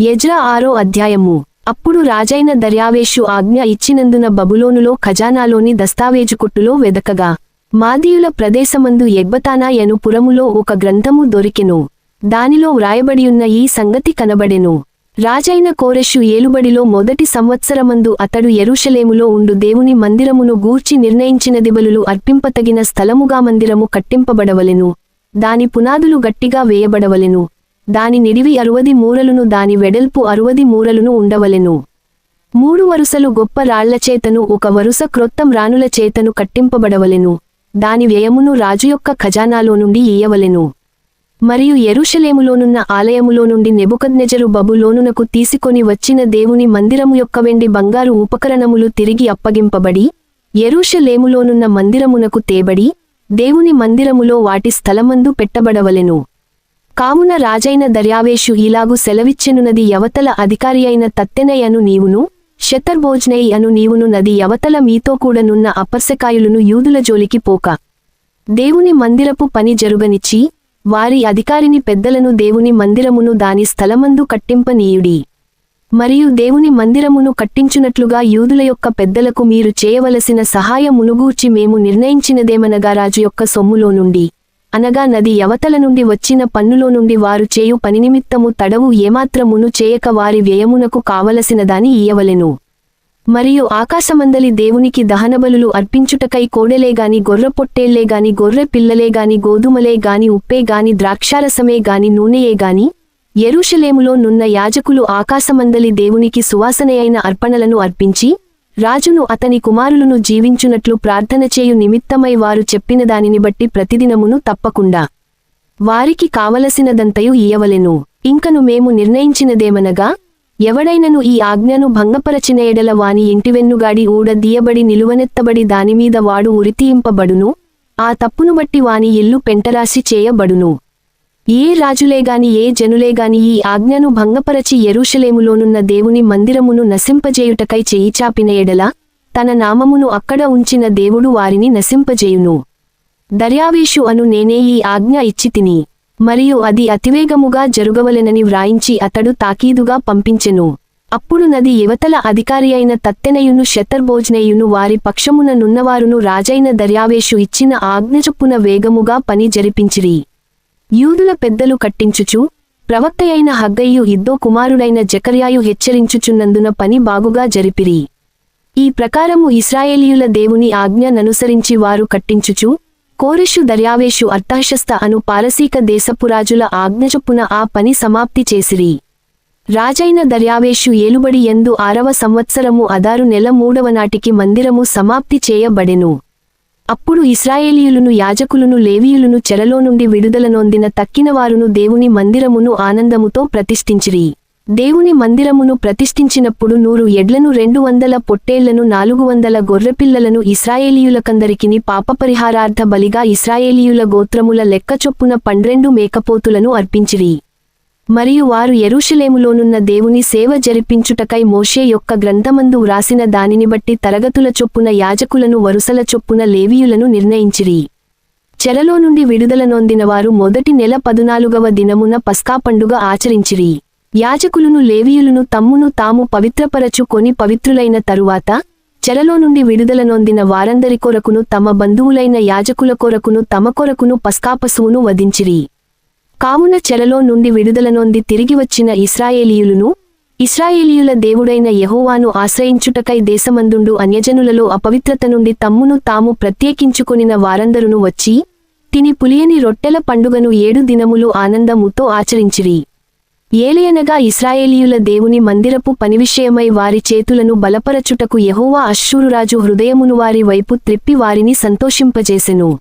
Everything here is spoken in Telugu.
యజ్రా ఆరో అధ్యాయము. అప్పుడు రాజైన దర్యావేషు ఆజ్ఞ ఇచ్చినందున బబులోనులో ఖజానాలోని దస్తావేజు కొట్టులో వెదకగా. మాదీయుల ప్రదేశమందు ఎగ్బతానా యను పురములో ఒక గ్రంథము దొరికెను. దానిలో వ్రాయబడియున్న ఈ సంగతి కనబడెను. రాజైన కోరెషు ఏలుబడిలో మొదటి సంవత్సరమందు అతడు ఎరుషలేములో ఉండు దేవుని మందిరమును గూర్చి నిర్ణయించినది బలులు అర్పింపతగిన స్థలముగా మందిరము కట్టింపబడవలెను. దాని పునాదులు గట్టిగా వేయబడవలెను. దాని నిడివి అరువది మూరలును దాని వెడల్పు అరువది మూరలును ఉండవలెను. మూడు వరుసలు గొప్ప రాళ్ళచేతను ఒక వరుస క్రొత్తం రాణుల చేతను కట్టింపబడవలెను. దాని వ్యయమును రాజు యొక్క ఖజానాలో నుండి ఇయ్యవలెను మరియు ఎరుషలేములోనున్న ఆలయములో నుండి నెబుకద్నెజరు బబులోనునకు తీసుకొని వచ్చిన దేవుని మందిరము యొక్క వెండి బంగారు ఉపకరణములు తిరిగి అప్పగింపబడి ఎరుషలేములోనున్న మందిరమునకు తేబడి దేవుని మందిరములో వాటి స్థలమందు పెట్టబడవలెను. కావున రాజైన దర్యావేషు ఈలాగు సెలవిచ్చెనున్నది యవతల అధికారి అయిన తత్తెనయను నీవును శతర్భోజ్నై అను నీవును నది యవతల మీతో కూడనున్న అపర్సకాయులను యూదుల జోలికి పోక. దేవుని మందిరపు పని జరుగనిచ్చి వారి అధికారిని పెద్దలను దేవుని మందిరమును దాని స్థలమందు కట్టింపనీయుడి. మరియు దేవుని మందిరమును కట్టించునట్లుగా యూదుల యొక్క పెద్దలకు మీరు చేయవలసిన సహాయమునుగూర్చి మేము నిర్ణయించినదేమనగా రాజు యొక్క సొమ్ములో నుండి. అనగా నది యవతల నుండి వచ్చిన పన్నులో నుండి వారు చేయు పనినిమిత్తము తడవు ఏమాత్రమును చేయక వారి వ్యయమునకు కావలసినదాని ఇయ్యవలెను. మరియు ఆకాశమందలి దేవునికి దహనబలులు అర్పించుటకై కోడెలేగాని గొర్రపొట్టేళ్ళేగాని గొర్రె పిల్లలేగాని గోధుమలే గాని ఉప్పే గాని ద్రాక్షారసమే గాని నూనెయే గాని నున్న యాజకులు ఆకాశమందలి దేవునికి సువాసనయైన అర్పణలను అర్పించి రాజును అతని కుమారులను జీవించునట్లు ప్రార్థన చేయు నిమిత్తమై వారు చెప్పిన దానిని బట్టి ప్రతిదినమును తప్పకుండా. వారికి కావలసినదంతయు ఇయ్యవలెను. ఇంకను మేము నిర్ణయించినదేమనగా ఎవడైనను ఈ ఆజ్ఞను భంగపరచిన ఎడల వాని ఇంటివెన్నుగాడి ఊడ దీయబడి నిలువనెత్తబడి దానిమీద వాడు ఉరితీయింపబడును ఆ తప్పును బట్టి వాని ఇల్లు పెంటరాశి చేయబడును. ఏ రాజులేగాని ఏ జనులేగాని ఈ ఆజ్ఞను భంగపరచి ఎరుషలేములోనున్న దేవుని మందిరమును నశింపజేయుటకై చేయిచాపిన ఎడల తన నామమును అక్కడ ఉంచిన దేవుడు వారిని నశింపజేయును. దర్యావేషు అను నేనే ఈ ఆజ్ఞ ఇచ్చి తిని మరియు అది అతివేగముగా జరుగవలెనని వ్రాయించి అతడు తాకీదుగా పంపించెను. అప్పుడు నది యువతల అధికారి అయిన తత్తెనయును శతర్భోజనేయును వారి పక్షమున నున్నవారును రాజైన దర్యావేషు ఇచ్చిన ఆజ్ఞచొప్పున వేగముగా పని జరిపించిరి. యూదుల పెద్దలు కట్టించుచు ప్రవక్తయైన హగ్గయ్యు ఇద్దో కుమారుడైన జకర్యాయు హెచ్చరించుచున్నందున పని బాగుగా జరిపిరి. ఈ ప్రకారము ఇస్రాయేలీయుల దేవుని ఆజ్ఞననుసరించి వారు కట్టించుచు కోరెషు దర్యావేషు అర్థాశస్త అను పారసీక దేశపురాజుల ఆజ్ఞచొప్పున ఆ పని సమాప్తి చేసిరి. రాజైన దర్యావేషు ఏలుబడి ఎందు ఆరవ సంవత్సరము అదారు నెల మూడవ నాటికి మందిరము సమాప్తి చేయబడెను. అప్పుడు ఇస్రాయేలీయులను యాజకులను లేవీయులను చెరలో నుండి విడుదల నొందిన తక్కినవారును దేవుని మందిరమును ఆనందముతో ప్రతిష్ఠించిరి. దేవుని మందిరమును ప్రతిష్ఠించినప్పుడు నూరు ఎడ్లను రెండు వందల పొట్టేళ్ళను నాలుగు వందల గొర్రెపిల్లలను ఇస్రాయేలీయులకందరికిని పాపపరిహారార్థ బలిగా ఇస్రాయేలీయుల గోత్రముల లెక్కచొప్పున పండ్రెండు మేకపోతులను అర్పించిరి. మరియు వారు యెరూషలేములోనున్న దేవుని సేవ జరిపించుటకై మోషే యొక్క గ్రంథమందు వ్రాసిన దానిని బట్టి తరగతుల చొప్పున యాజకులను వరుసల చొప్పున లేవీయులను నిర్ణయించిరి. చెరలో నుండి విడుదల నొందినవారు మొదటి నెల పదునాలుగవ దినమున పస్కా పండుగ ఆచరించిరి. యాజకులను లేవీయులను తమ్మును తాము పవిత్రపరచుకొని పవిత్రులైన తరువాత చెరలో నుండి విడుదల నొందిన వారందరి కొరకును తమ బంధువులైన యాజకుల కొరకును తమ కొరకును పస్కాపశువును వధించిరి. కావున చెరలో నుండి విడుదల నొంది తిరిగి వచ్చిన ఇస్రాయేలీయులును ఇస్రాయేలీయుల దేవుడైన యహోవాను ఆశ్రయించుటకై దేశమందుండు అన్యజనులలో అపవిత్రత నుండి తమ్మును తాము ప్రత్యేకించుకొనిన వారందరును వచ్చి తిని పులియని రొట్టెల పండుగను ఏడు దినములు ఆనందముతో ఆచరించిరి. ఏలయనగా ఇస్రాయేలీయుల దేవుని మందిరపు పని విషయమై వారి చేతులను బలపరచుటకు యహోవా అశ్షూరురాజు హృదయమును వారి వైపు త్రిప్పి వారిని సంతోషింపజేసెను.